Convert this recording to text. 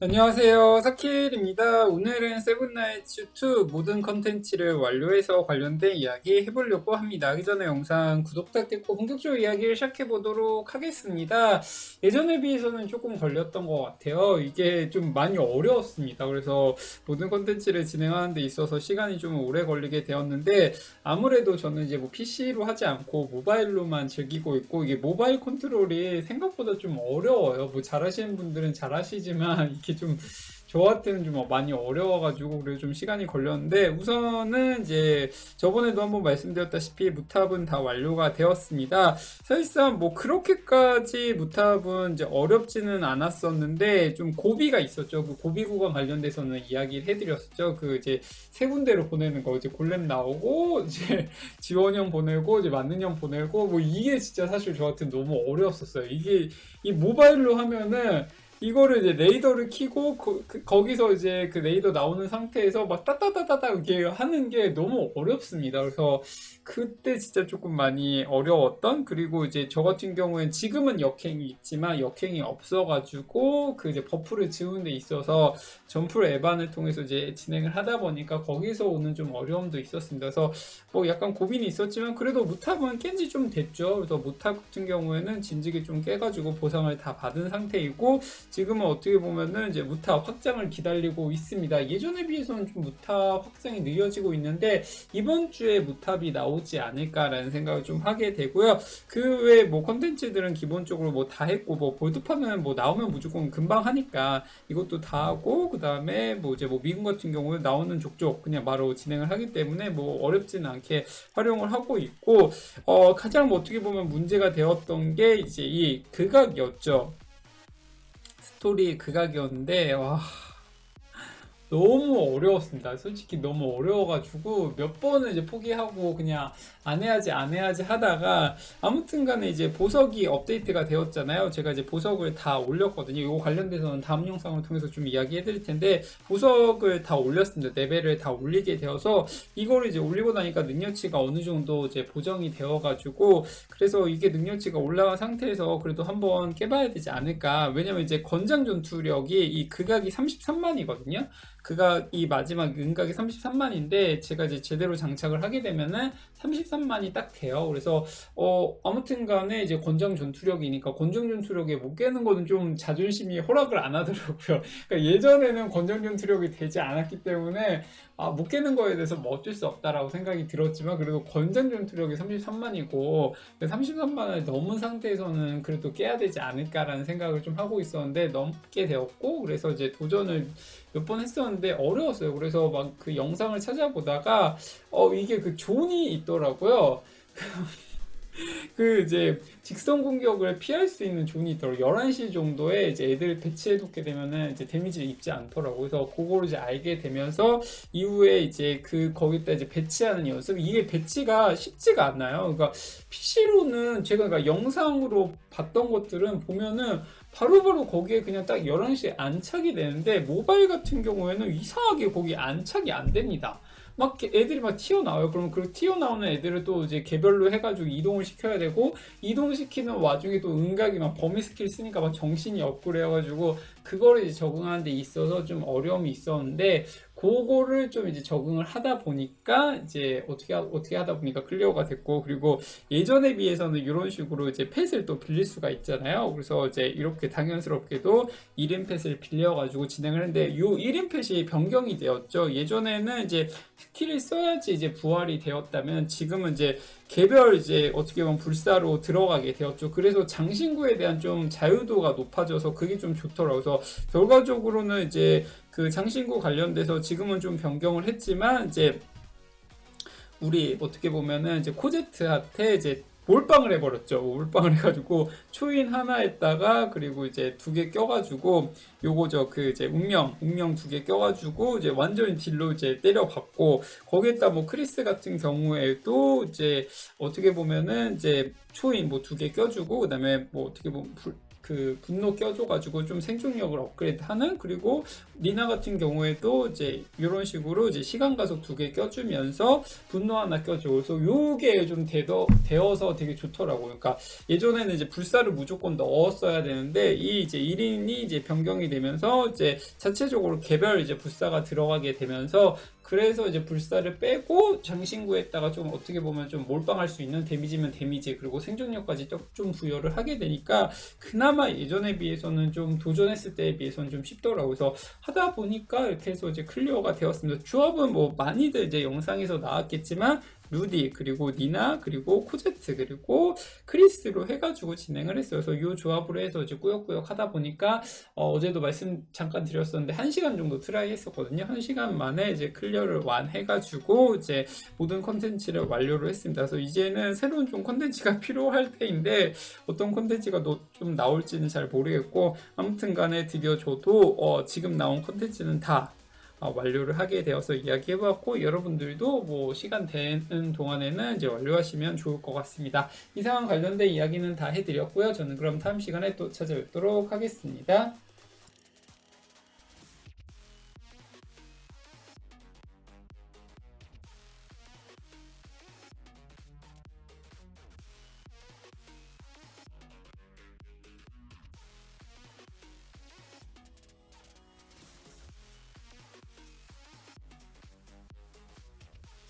안녕하세요. 사킬입니다. 오늘은 세븐나이츠 2 모든 컨텐츠를 완료해서 관련된 이야기 해보려고 합니다. 하기 전에 영상 구독 부탁드리고 본격적으로 이야기를 시작해보도록 하겠습니다. 예전에 비해서는 조금 걸렸던 것 같아요. 이게 좀 많이 어려웠습니다. 그래서 모든 컨텐츠를 진행하는 데 있어서 시간이 좀 오래 걸리게 되었는데 아무래도 저는 이제 뭐 PC로 하지 않고 모바일로만 즐기고 있고 이게 모바일 컨트롤이 생각보다 좀 어려워요. 뭐 잘하시는 분들은 잘하시지만 이렇게 좀 저한테는 좀 많이 어려워가지고 그래서 좀 시간이 걸렸는데 우선은 이제 저번에도 한번 말씀드렸다시피 무탑은 다 완료가 되었습니다. 사실상 뭐 그렇게까지 무탑은 이제 어렵지는 않았었는데 좀 고비가 있었죠. 그 고비 구간 관련돼서는 이야기를 해드렸었죠. 그 이제 세 군데로 보내는 거 이제 골렘 나오고 이제 지원형 보내고 이제 만능형 보내고 뭐 이게 진짜 사실 저한테 너무 어려웠었어요. 이게 이 모바일로 하면은 이거를 이제 레이더를 키고 거, 기서 이제 그 레이더 나오는 상태에서 막 따따따따따 이렇게 하는 게 너무 어렵습니다. 그래서 그때 진짜 조금 많이 어려웠던 그리고 이제 저 같은 경우엔 지금은 역행이 있지만 역행이 없어가지고 그 이제 버프를 지우는 데 있어서 점프를 에반을 통해서 이제 진행을 하다 보니까 거기서 오는 좀 어려움도 있었습니다. 그래서 뭐 약간 고민이 있었지만 그래도 무탑은 깬지 좀 됐죠. 그래서 무탑 같은 경우에는 진즉에 좀 깨가지고 보상을 다 받은 상태이고 지금은 어떻게 보면은 이제 무탑 확장을 기다리고 있습니다. 예전에 비해서는 좀 무탑 확장이 느려지고 있는데 이번 주에 무탑이 나오 나오지 않을까라는 생각을 좀 하게 되고요. 그 외에 뭐 컨텐츠들은 기본적으로 뭐 다 했고 뭐 볼드판은 뭐 나오면 무조건 금방 하니까 이것도 다 하고 그 다음에 뭐 이제 뭐 미군 같은 경우는 나오는 족족 그냥 바로 진행을 하기 때문에 뭐 어렵지는 않게 활용을 하고 있고 어 가장 뭐 어떻게 보면 문제가 되었던 게 이제 이 극악이었죠. 스토리 극악이었는데 와. 너무 어려웠습니다. 솔직히 너무 어려워가지고 몇 번을 이제 포기하고 그냥 안 해야지 안 해야지 하다가 아무튼 간에 이제 보석이 업데이트가 되었잖아요. 제가 이제 보석을 다 올렸거든요. 이거 관련돼서는 다음 영상을 통해서 좀 이야기 해드릴 텐데 보석을 다 올렸습니다. 레벨을 다 올리게 되어서 이거를 이제 올리고 나니까 능력치가 어느 정도 이제 보정이 되어가지고 그래서 이게 능력치가 올라간 상태에서 그래도 한번 깨봐야 되지 않을까. 왜냐면 이제 권장 전투력이 이 극악이 33만이거든요. 그가 이 마지막 은각이 33만인데 제가 이제 제대로 장착을 하게 되면은 33만이 딱 돼요. 그래서 어 아무튼 간에 이제 권장 전투력이니까 권장 전투력에 못 깨는 거는 좀 자존심이 허락을 안 하더라고요. 그러니까 예전에는 권장 전투력이 되지 않았기 때문에 아, 못 깨는 거에 대해서 뭐 어쩔 수 없다라고 생각이 들었지만 그래도 권장 전투력이 33만이고 33만을 넘은 상태에서는 그래도 깨야 되지 않을까라는 생각을 좀 하고 있었는데 넘게 되었고 그래서 이제 도전을 몇 번 했었는데 어려웠어요. 그래서 막 그 영상을 찾아보다가 어 이게 그 존이 있더라고요. 그 이제 직선 공격을 피할 수 있는 존이 있더라고 11시 정도에 이제 애들을 배치해 놓게 되면은 이제 데미지를 입지 않더라고. 그래서 그거를 이제 알게 되면서 이후에 이제 그 거기다 이제 배치하는 연습 이게 배치가 쉽지가 않나요? 그러니까 PC로는 제가 그러니까 영상으로 봤던 것들은 보면은 바로바로 바로 거기에 그냥 딱 11시에 안착이 되는데 모바일 같은 경우에는 이상하게 거기 안착이 안 됩니다. 막 애들이 막 튀어나와요. 그러면 그 튀어나오는 애들을 또 이제 개별로 해가지고 이동을 시켜야 되고, 이동시키는 와중에 또 은각이 막 범위 스킬 쓰니까 막 정신이 없고 그래가지고, 그거를 이제 적응하는 데 있어서 좀 어려움이 있었는데, 그거를 좀 이제 적응을 하다 보니까 이제 어떻게 하, 어떻게 하다 보니까 클리어가 됐고 그리고 예전에 비해서는 이런 식으로 이제 펫을 또 빌릴 수가 있잖아요. 그래서 이제 이렇게 당연스럽게도 1인 펫을 빌려 가지고 진행을 했는데 이 1인 펫이 변경이 되었죠. 예전에는 이제 스킬을 써야지 이제 부활이 되었다면 지금은 이제 개별 이제 어떻게 보면 불사로 들어가게 되었죠. 그래서 장신구에 대한 좀 자유도가 높아져서 그게 좀 좋더라고요. 그래서 결과적으로는 이제 그 장신구 관련돼서 지금은 좀 변경을 했지만 이제 우리 어떻게 보면은 이제 코제트한테 이제 몰빵을 해버렸죠. 몰빵을 해가지고 초인 하나에다가 그리고 이제 두 개 껴가지고 요거 저 그 이제 운명 운명 두 개 껴가지고 이제 완전히 딜로 이제 때려봤고 거기에다 뭐 크리스 같은 경우에도 이제 어떻게 보면은 이제 초인 뭐 두 개 껴주고 그다음에 뭐 어떻게 보면 불, 그 분노 껴줘가지고 좀 생존력을 업그레이드하는 그리고 니나 같은 경우에도 이제 이런 식으로 이제 시간 가속 두 개 껴주면서 분노 하나 껴줘. 그래서 요게 좀 되더, 되어서 되게 좋더라고요. 그러니까 예전에는 이제 불사를 무조건 넣었어야 되는데 이 이제 1인이 이제 변경이 되면서 이제 자체적으로 개별 이제 불사가 들어가게 되면서 그래서 이제 불사를 빼고 장신구에다가 좀 어떻게 보면 좀 몰빵할 수 있는 데미지면 데미지 그리고 생존력까지 좀- 좀 부여를 하게 되니까 그나마 예전에 비해서는 좀 도전했을 때에 비해서는 좀 쉽더라고요. 그래서 하다 보니까 이렇게 해서 이제 클리어가 되었습니다. 조합은 뭐 많이들 이제 영상에서 나왔겠지만 루디 그리고 니나 그리고 코제트 그리고 크리스로 해가지고 진행을 했어요. 그래서 이 조합으로 해서 이제 꾸역꾸역 하다 보니까 어, 제도 말씀 잠깐 드렸었는데 1 시간 정도 트라이 했었거든요. 1 시간 만에 이제 클리어를 완해가지고 이제 모든 컨텐츠를 완료를 했습니다. 그래서 이제는 새로운 좀 컨텐츠가 필요할 때인데 어떤 컨텐츠가 노- 좀 나올지는 잘 모르겠고 아무튼 간에 드디어 저도 어, 지금 나온 컨텐츠는 다 어, 완료를 하게 되어서 이야기해봤고 여러분들도 뭐 시간 되는 동안에는 이제 완료하시면 좋을 것 같습니다. 이 상황 관련된 이야기는 다 해드렸고요. 저는 그럼 다음 시간에 또 찾아뵙도록 하겠습니다.